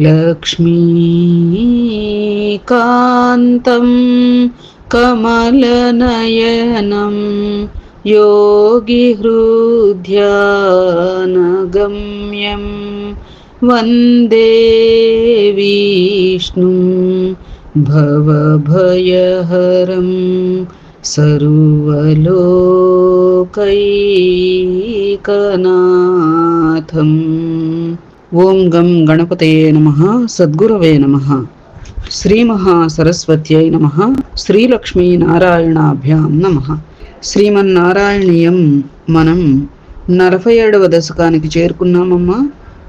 लक्ष्मीकान्तं कमलनयनं योगिहृद्यानगम्यं वन्दे विष्णुं भवभयहरं सर्वलोकैकनाथम् ఓం గం గణపతయే నమ సద్గురవే నమ. శ్రీమహాసరస్వత్యై నమ శ్రీలక్ష్మీ నారాయణాభ్యాం నమ. శ్రీమన్నారాయణీయం మనం నలభై ఏడవ దశకానికి చేరుకున్నామమ్మా.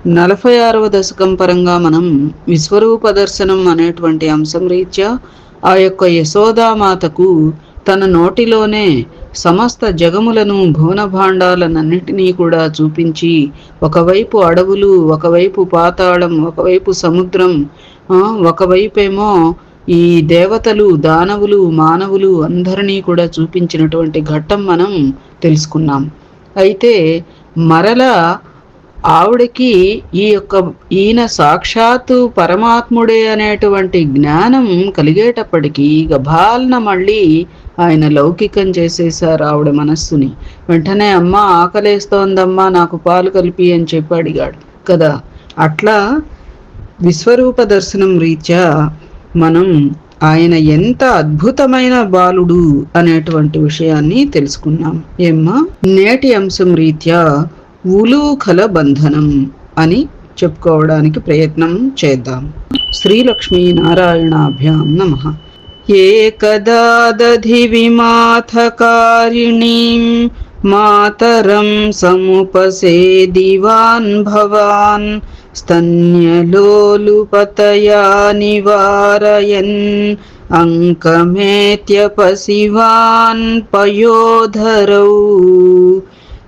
నలభై ఆరవ దశకం పరంగా మనం విశ్వరూప దర్శనం అనేటువంటి అంశం రీత్యా ఆ యొక్క యశోదామాతకు తన నోటిలోనే సమస్త జగములను భువన భాండాలనన్నిటినీ కూడా చూపించి ఒకవైపు అడవులు ఒకవైపు పాతాళం ఒకవైపు సముద్రం ఒకవైపేమో ఈ దేవతలు దానవులు మానవులు అందరినీ కూడా చూపించినటువంటి ఘట్టం మనం తెలుసుకున్నాం. అయితే మరల ఆవిడకి ఈ యొక్క ఈయన సాక్షాత్తు పరమాత్ముడే అనేటువంటి జ్ఞానం కలిగేటప్పటికీ గభాలన మళ్ళీ ఆయన లౌకికం చేసేశారు ఆవిడ మనస్సుని. వెంటనే అమ్మ ఆకలేస్తోందమ్మా నాకు పాలు కలిపి అని చెప్పి అడిగాడు. కదా అట్లా విశ్వరూప దర్శనం రీత్యా మనం ఆయన ఎంత అద్భుతమైన బాలుడు అనేటువంటి విషయాన్ని తెలుసుకున్నాం. ఏమ్మా? నేటి అంశం రీత్యా ఉలూఖల బంధనం అని చెప్పుకోవడానికి ప్రయత్నం చేద్దాం. శ్రీలక్ష్మీ నారాయణాభ్యాం నమ. ఏకదా దధి విమాథకారిణీం మాతరం సముపసేదివాన్ భవాన్ స్తన్యలోలుపతయా నివారయన్ అంకమేత్యపశివాన్ పయోధరౌ.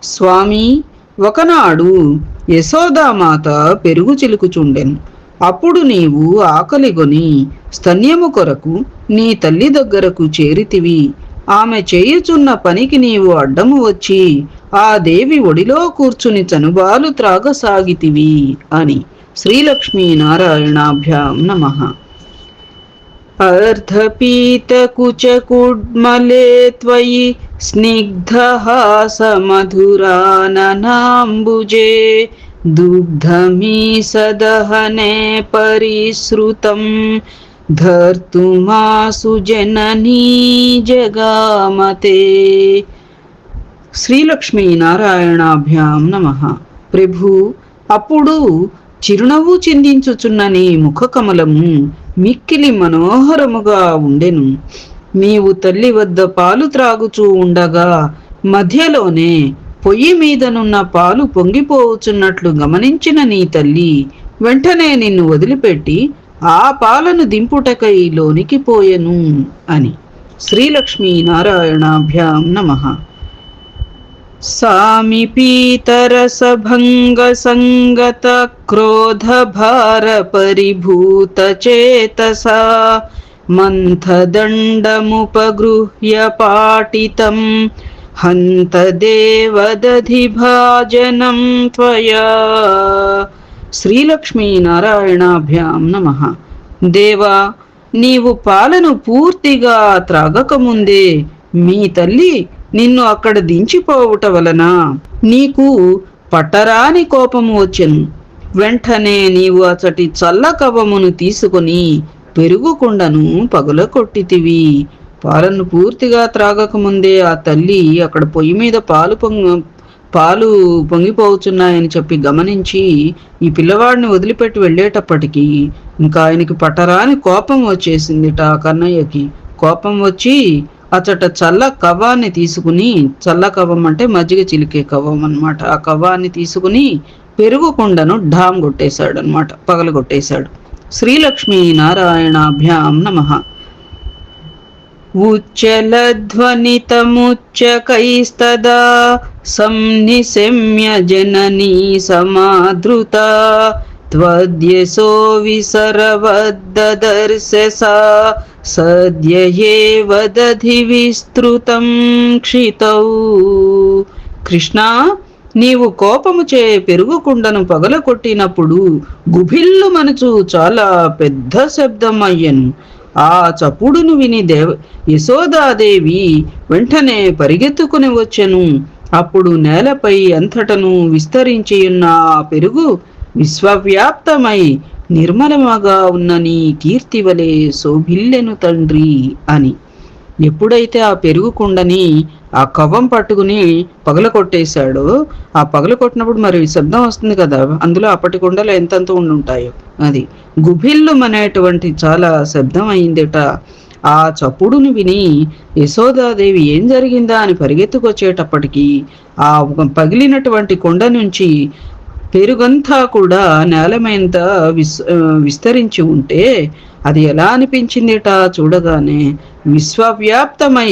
స్వామి ఒకనాడు యశోదామాత పెరుగు చిలుకుచుండెను. అప్పుడు నీవు ఆకలిగొని స్తన్యము కొరకు నీ తల్లి దగ్గరకు చేరితివి ఆమె చేయుచున్న పనికి నీవు అడ్డము వచ్చి ఆ దేవి ఒడిలో కూర్చుని చనుబాలు త్రాగసాగితివి అని శ్రీలక్ష్మీ నారాయణాభ్యాం నమః अर्धपीतकुचकुड्मले त्वयि स्निग्धहासमधुराननाम्बुजे दुग्धमीसदहने परिसृतं धर्तुमासु जननी जगामते శ్రీలక్ష్మీ నారాయణాభ్యాం నమ ప్రభు అప్పుడు చిరునవ్వు చిందించుచున్న నీ ముఖ కమలము మిక్కిలి మనోహరముగా ఉండెను నీవు తల్లి వద్ద పాలు త్రాగుచూ ఉండగా మధ్యలోనే పొయ్యి మీదనున్న పాలు పొంగిపోవచున్నట్లు గమనించిన నీ తల్లి వెంటనే నిన్ను వదిలిపెట్టి ఆ పాలను దింపుటకై లోనికి పోయెను అని శ్రీలక్ష్మీ నారాయణాభ్యాం నమః सामिपीतरसभङ्गसङ्गत क्रोधभारपरिभूतचेतसा మంథదండముపగృహ్య పాటితం హంత దేవదధిభాజనం త్వయా శ్రీలక్ష్మీ నారాయణాభ్యాం నమ దేవా నీవు పాలను పూర్తిగా త్రాగకముందే మీ తల్లి నిన్ను అక్కడ దించిపోవుట వలన నీకు పట్టరాని కోపము వచ్చెను. వెంటనే నీవు అచటి చల్ల కవమును తీసుకొని పెరుగుకుండను పగులకొట్టితివి. పాలను పూర్తిగా త్రాగకముందే ఆ తల్లి అక్కడ పొయ్యి మీద పాలు పొంగ పాలు పొంగిపోతున్నాయని చెప్పి గమనించి ఈ పిల్లవాడిని వదిలిపెట్టి వెళ్ళేటప్పటికీ ఇంకా ఆయనకి పట్టరాని కోపం వచ్చేసిందిట ఆ కన్నయ్యకి. కోపం వచ్చి అతట చల్ల కవ్వాన్ని తీసుకుని చల్ల కవ్వం అంటే మజ్జిగ చిలికే కవ్వం అనమాట ఆ కవ్వాన్ని తీసుకుని పెరుగు కుండను ఢామ్ కొట్టేశాడు అనమాట పగల కొట్టేశాడు శ్రీలక్ష్మీ నారాయణాభ్యాం నమః. ఉచ్చలధ్వనితముచ్చకైస్తదా సంనిశమ్య జననీ సమాదృత त्वद्यसो విసరవద్దదర్శ సా సద్యయేవ దధి విస్తృతం క్షితౌ కృష్ణ నీవు కోపముచే పెరుగుకుండను పగలకొట్టినప్పుడు గుభిల్లు మనచు చాలా పెద్ద శబ్దం అయ్యను ఆ చప్పుడును విని దేవ యశోదాదేవి వెంటనే పరిగెత్తుకుని వచ్చెను. అప్పుడు నేలపై అంతటను విస్తరించియున్న ఆ పెరుగు విశ్వవ్యాప్తమై నిర్మలమగా ఉన్న నీ కీర్తి వలె శోభిల్లెను తండ్రి అని. ఎప్పుడైతే ఆ పెరుగు కుండని ఆ కవ్వం పట్టుకుని పగల కొట్టేశాడు. ఆ పగల కొట్టినప్పుడు మరి శబ్దం వస్తుంది కదా అందులో అప్పటి కుండలు ఎంతంత ఉండి ఉంటాయో అది గుభిల్లు అనేటువంటి చాలా శబ్దం అయిందిట. ఆ చప్పుడును విని యశోదాదేవి ఏం జరిగిందా అని పరిగెత్తుకొచ్చేటప్పటికి ఆ పగిలినటువంటి కొండ నుంచి పెరుగంతా కూడా నేల మీద విస్ విస్తరించి ఉంటే అది ఎలా అనిపించిందిట చూడగానే విశ్వవ్యాప్తమై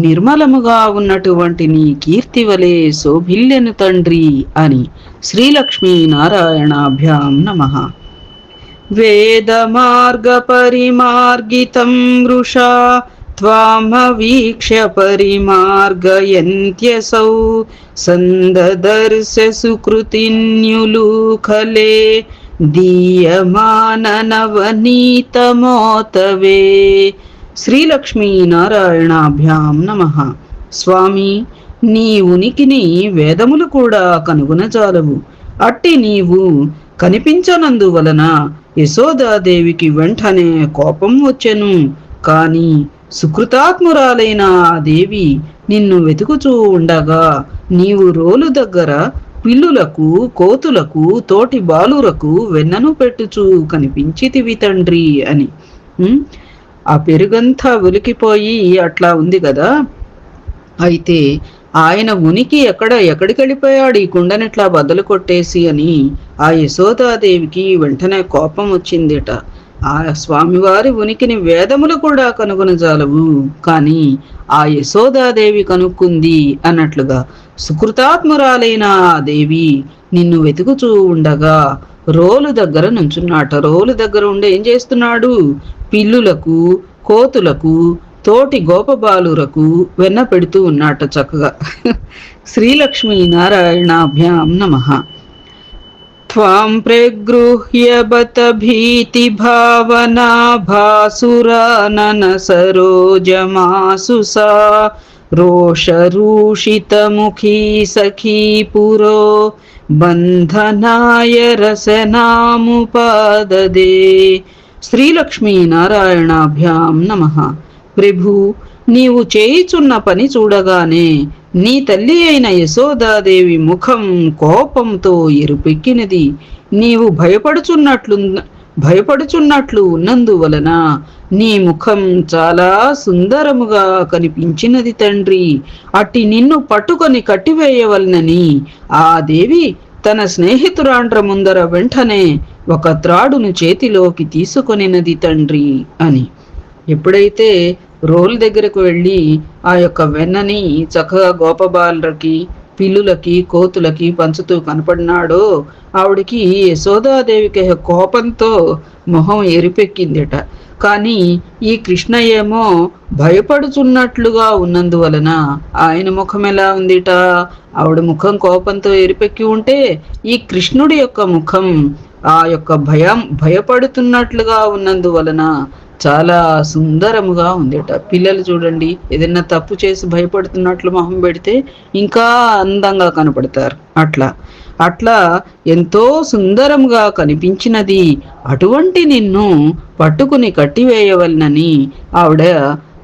నిర్మలముగా ఉన్నటువంటి నీ కీర్తి వలె శోభిల్లెను తండ్రి అని శ్రీలక్ష్మీ నారాయణాభ్యాం నమః वेदमार्गपरिमार्गितं वृषा त्वामवीक्ष्य परिमार्गयन्त्यसौ सन्ददर्श सुकृतिन्युलूखले दीयमाननवनीतमोतवे శ్రీలక్ష్మీ నారాయణాభ్యాం నమ. స్వామి నీ ఉనికిని వేదములు కూడా కనుగొనజాలవు. అట్టి నీవు కనిపించనందువలన యశోదాదేవికి వెంటనే కోపం వచ్చెను. కాని సుకృతాత్మురాలైన ఆ దేవి నిన్ను వెతుకుచూ ఉండగా నీవు రోలు దగ్గర పిల్లులకు కోతులకు తోటి బాలురకు వెన్నను పెట్టుచూ కనిపించితివి తండ్రి అని. ఆ పెరుగంతా ఉలికిపోయి అట్లా ఉంది కదా. అయితే ఆయన ఉనికి ఎక్కడ ఎక్కడికి వెళ్ళిపోయాడు ఈ కుండనిట్లా బద్దలు కొట్టేసి అని ఆ యశోదాదేవికి వెంటనే కోపం వచ్చిందిట. ఆ స్వామివారి ఉనికిని వేదములు కూడా కనుగొనజాలవు కానీ ఆ యశోదాదేవి కనుక్కుంది అన్నట్లుగా సుకృతాత్మురాలైన ఆ దేవి నిన్ను వెతుకుచూ ఉండగా రోలు దగ్గర నుంచున్నాట. రోలు దగ్గర ఉండి ఏం చేస్తున్నాడు? పిల్లులకు కోతులకు తోటి గోపబాలురకు వెన్న పెడుతూ ఉన్నట చక్కగా. శ్రీలక్ష్మీ నారాయణాభ్యాం నమ. త్వాం ప్రగృహ్య బత భీతి భావనా భాసురానన సరోజమాసు సా రోషరూషితముఖీ సఖీ పురో బంధనాయ రసనాముపాదే నారాయణాభ్యాం నమ. ప్రభు నీవు చేయుచున్న పని చూడగానే నీ తల్లి అయిన యశోదాదేవి ముఖం కోపంతో ఎరుపెక్కినది. నీవు భయపడుచున్నట్లు భయపడుచున్నట్లు ఉన్నందువలన నీ ముఖం చాలా సుందరముగా కనిపించినది తండ్రి. అట్టి నిన్ను పట్టుకొని కట్టివేయవలనని ఆ దేవి తన స్నేహితురాండ్ర ముందర వెంటనే ఒక త్రాడును చేతిలోకి తీసుకొనినది తండ్రి అని. ఎప్పుడైతే రోల్ దగ్గరకు వెళ్ళి ఆ యొక్క వెన్నని చక్కగా గోపబాలకి పిల్లులకి కోతులకి పంచుతూ కనపడినాడో ఆవిడికి యశోదాదేవికి కోపంతో మొహం ఎరిపెక్కిందిట. కానీ ఈ కృష్ణ ఏమో భయపడుచున్నట్లుగా ఉన్నందువలన ఆయన ముఖం ఎలా ఉందిట? ఆవిడ ముఖం కోపంతో ఎరిపెక్కి ఉంటే ఈ కృష్ణుడి యొక్క ముఖం ఆ యొక్క భయం భయపడుతున్నట్లుగా ఉన్నందువలన చాలా సుందరముగా ఉందిట పిల్లలు చూడండి ఏదైనా తప్పు చేసి భయపడుతున్నట్లు మొహం పెడితే ఇంకా అందంగా కనపడతారు. అట్లా. అట్లా ఎంతో సుందరంగా కనిపించినది. అటువంటి నిన్ను పట్టుకుని కట్టివేయవలనని ఆవిడ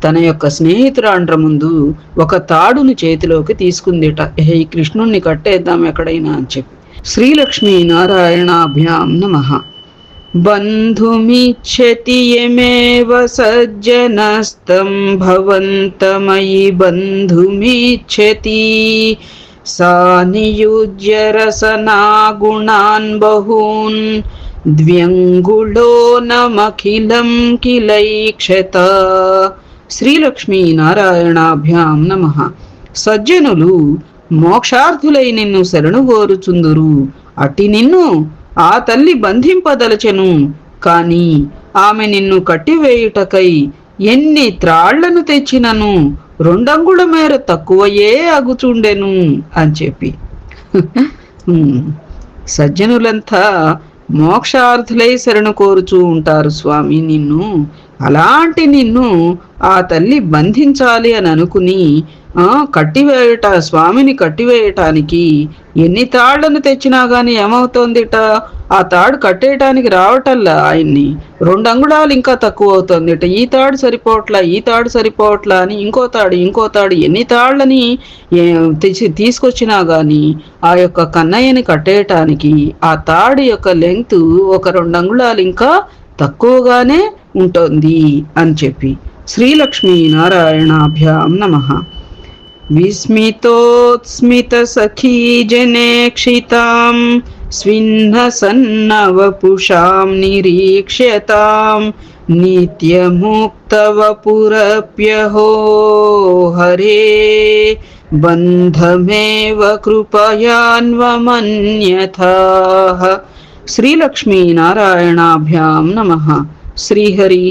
తన యొక్క స్నేహితురాండ్ర ముందు ఒక తాడును చేతిలోకి తీసుకుందిట. ఏ కృష్ణుణ్ణి కట్టేద్దాం ఎక్కడైనా అని చెప్పి. శ్రీలక్ష్మీ నారాయణాభ్యాం నమః. बन्धुमिच्छति यमेव सज्जनस्तं भवन्तमयि बन्धुमिच्छति सा नियुज्य रसनागुणान् बहून् द्व्यङ्गुलो नमखिलं किलैक्षत శ్రీలక్ష్మీ నారాయణాభ్యాం నమ సజ్జనులు మోక్షార్థులై నిన్ను శరణు కోరుచుందురు అట్టి నిన్ను ఆ తల్లి బంధింపదలచెను. కాని ఆమె నిన్ను కట్టివేయుటకై ఎన్ని త్రాళ్ళను తెచ్చినను? రెండంగుళ మేర తక్కువయే అగుచుండెను అని చెప్పి. సజ్జనులంతా మోక్షార్థులై శరణు కోరుచూ ఉంటారు స్వామి నిన్ను. అలాంటి నిన్ను ఆ తల్లి బంధించాలి అని అనుకుని కట్టివేయట స్వామిని కట్టివేయటానికి ఎన్ని తాళ్ళను తెచ్చినా గాని ఏమవుతోందిట? ఆ తాడు కట్టేయటానికి రావటల్లా ఆయన్ని? రెండు అంగుళాలు ఇంకా తక్కువ అవుతోందిట ఈ తాడు సరిపోవట్లా ఈ తాడు సరిపోవట్లా అని ఇంకో తాడు ఇంకో తాడు ఎన్ని తాళ్ళని తెచ్చి తీసుకొచ్చినా గాని ఆ యొక్క కన్నయ్యని కట్టేయటానికి ఆ తాడు యొక్క లెంగ్త్ ఒక రెండు అంగుళాలు ఇంకా తక్కువగానే ఉంటుంది అని చెప్పి శ్రీలక్ష్మీ నారాయణాభ్యాం నమ. विस्मितोत्स्मितसखीजनेक्षितां स्विह्नसन्नवपुषां निरीक्ष्यतां नित्यमुक्तवपुरप्यहो हरे बन्धमेव कृपयान्वमन्यथाः శ్రీలక్ష్మీనారాయణాభ్యాం నమ శ్రీహరి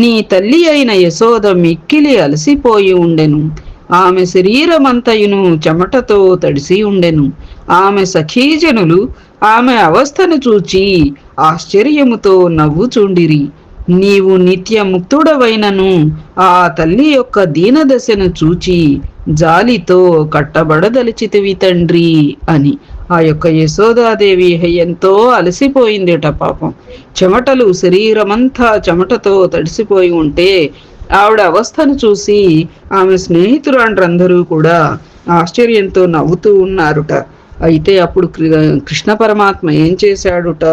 నీ తల్లి అయిన యశోద మిక్కిలి అలసిపోయి ఉండెను ఆమె శరీరమంతయును చెమటతో తడిసి ఉండెను. ఆమె సఖీజనులు ఆమె అవస్థను చూచి ఆశ్చర్యముతో నవ్వుచుండిరి. నీవు నిత్య ముక్తుడవైనను ఆ తల్లి యొక్క దీనదశను చూచి జాలితో కట్టబడదలిచితివి తండ్రి అని. ఆ యొక్క యశోదాదేవి ఎంతో అలసిపోయిందిట పాపం. చెమటలు శరీరమంతా చెమటతో తడిసిపోయి ఉంటే ఆవిడ అవస్థను చూసి ఆమె స్నేహితురాండ్రందరూ కూడా ఆశ్చర్యంతో నవ్వుతూ ఉన్నారుట. అయితే అప్పుడు కృష్ణ పరమాత్మ ఏం చేశాడుట?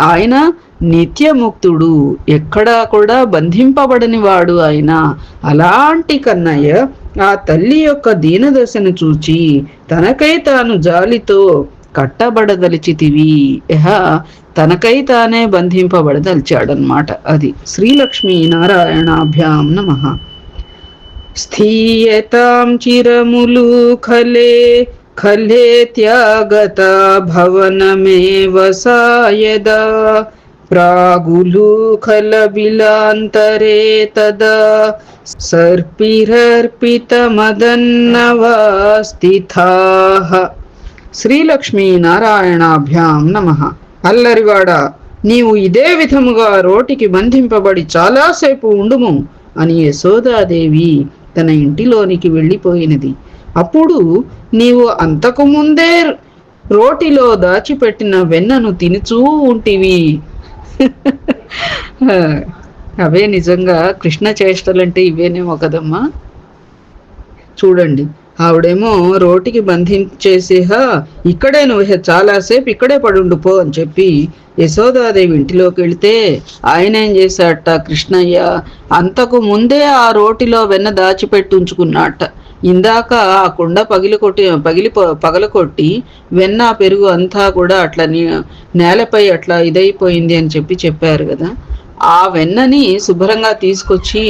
ఆయన నిత్యముక్తుడు ఎక్కడా కూడా బంధింపబడని వాడు ఆయన అలాంటి కన్నయ్య ఆ తల్లి యొక్క దీనదశను చూచి తనకై తాను జాలితో కట్టబడదలిచితివి. ఇహ తనకై తానే బంధింపబడదలిచాడనమాట. అది శ్రీలక్ష్మీ నారాయణాభ్యాం నమః. స్థీయతాం చిరములు ఖలే ఖలే త్యాగత భవనమేవ సాయదా. ప్రాగులు ఖల బిలాంతరే శ్రీలక్ష్మీ నారాయణాభ్యాం నమ. అల్లరివాడ నీవు ఇదే విధముగా రోటికి బంధింపబడి చాలాసేపు ఉండుము అని యశోదాదేవి తన ఇంటిలోనికి వెళ్ళిపోయినది. అప్పుడు నీవు అంతకు ముందే రోటిలో దాచిపెట్టిన వెన్నను తినుచూ ఉంటివి. అవే నిజంగా కృష్ణ చేష్టలంటే ఇవేనేమో కదమ్మా? చూడండి. ఆవిడేమో రోటికి బంధించేసేహా ఇక్కడే నువ్వు చాలాసేపు ఇక్కడే పడుండు పో అని చెప్పి యశోదాదేవి ఇంటిలోకి వెళితే ఆయన ఏం చేశాడట కృష్ణయ్య అంతకు ముందే ఆ రోటిలో వెన్న దాచిపెట్టి ఉంచుకున్నట్ట ఇందాక ఆ కుండ పగిలి కొట్టి పగిలి పగలకొట్టి వెన్న పెరుగు అంతా కూడా అట్లా నేలపై అట్లా ఇదైపోయింది అని చెప్పి చెప్పారు కదా. ఆ వెన్నని శుభ్రంగా తీసుకొచ్చి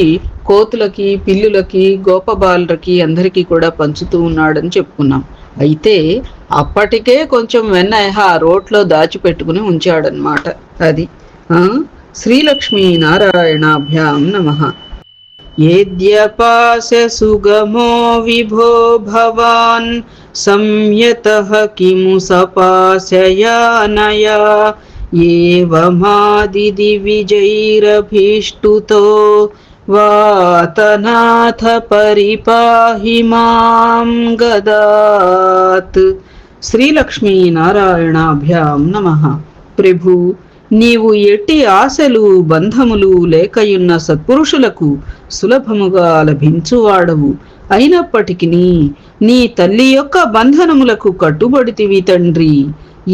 కోతులకి పిల్లులకి గోపబాలులకి అందరికీ కూడా పంచుతూ ఉన్నాడని చెప్పుకున్నాం. అయితే అప్పటికే కొంచెం వెన్న ఆ రోట్లో దాచిపెట్టుకుని ఉంచాడనమాట అది శ్రీలక్ష్మీ నారాయణాభ్యాం నమ. ఏద్యపాశ సుగమో విభో భవాన్ సంయత కిము సపాశయానయా ఏవమాది విజైరభీష్టుతో वातनाथ परिपाहि मां गदात् శ్రీలక్ష్మీనారాయణాభ్యాం నమ ప్రభు నీవు ఎట్టి ఆశలు బంధములు లేకయున్న సత్పురుషులకు సులభముగా లభించువాడవు అయినప్పటికీ నీ తల్లి యొక్క బంధనములకు కట్టుబడితివి తండ్రి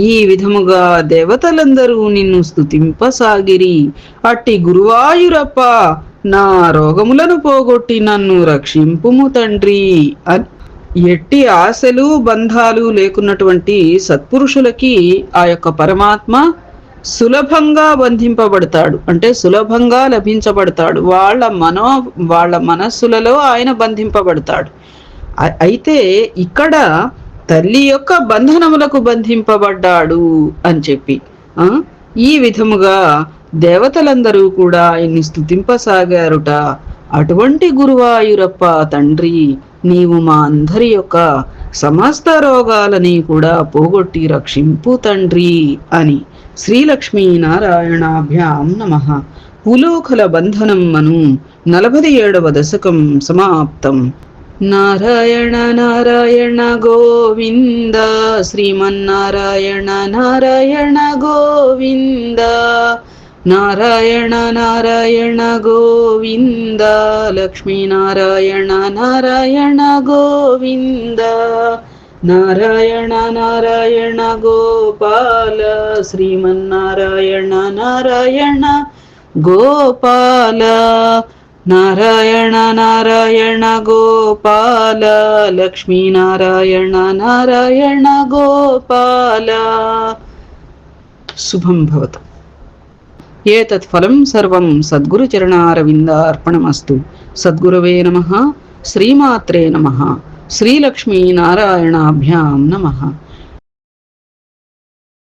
ఈ విధముగా దేవతలందరూ నిన్ను స్తుతింపసాగిరి అట్టి గురువాయురప్ప నా రోగములను పోగొట్టి నన్ను రక్షింపుము తండ్రి అని. ఎట్టి ఆశలు బంధాలు లేకున్నటువంటి సత్పురుషులకి ఆ యొక్క పరమాత్మ సులభంగా బంధింపబడతాడు. అంటే సులభంగా లభించబడతాడు. వాళ్ళ మనో వాళ్ళ మనస్సులలో ఆయన బంధింపబడతాడు. అయితే ఇక్కడ తల్లి యొక్క బంధనములకు బంధింపబడ్డాడు అని చెప్పి ఆ? ఈ విధముగా దేవతలందరూ కూడా ఆయన్ని స్తుతింపసాగారుట. అటువంటి గురువాయూరప్ప తండ్రి నీవు మా అందరి యొక్క సమస్త రోగాలని కూడా పోగొట్టి రక్షింపు తండ్రి అని శ్రీలక్ష్మీనారాయణాభ్యాం నమ. పులోకల బంధనం మను నలభై ఏడవ దశకం సమాప్తం. నారాయణ నారాయణ గోవింద. శ్రీమన్నారాయణ నారాయణ గోవింద. నారాయణ నారాయణ గోవింద లక్ష్మీనారాయణ నారాయణ గోవింద నారాయణ నారాయణ గోపాల శ్రీమన్నారాయణ నారాయణ గోపాల నారాయణ నారాయణ గోపాల లక్ష్మీనారాయణ నారాయణ గోపాల శుభం భవతు ఏతత్ ఫలం సర్వం అర్పణమస్తు సద్గురవే నమ. శ్రీమాత్రే నమ. శ్రీలక్ష్మీనారాయణాభ్యాం నమ.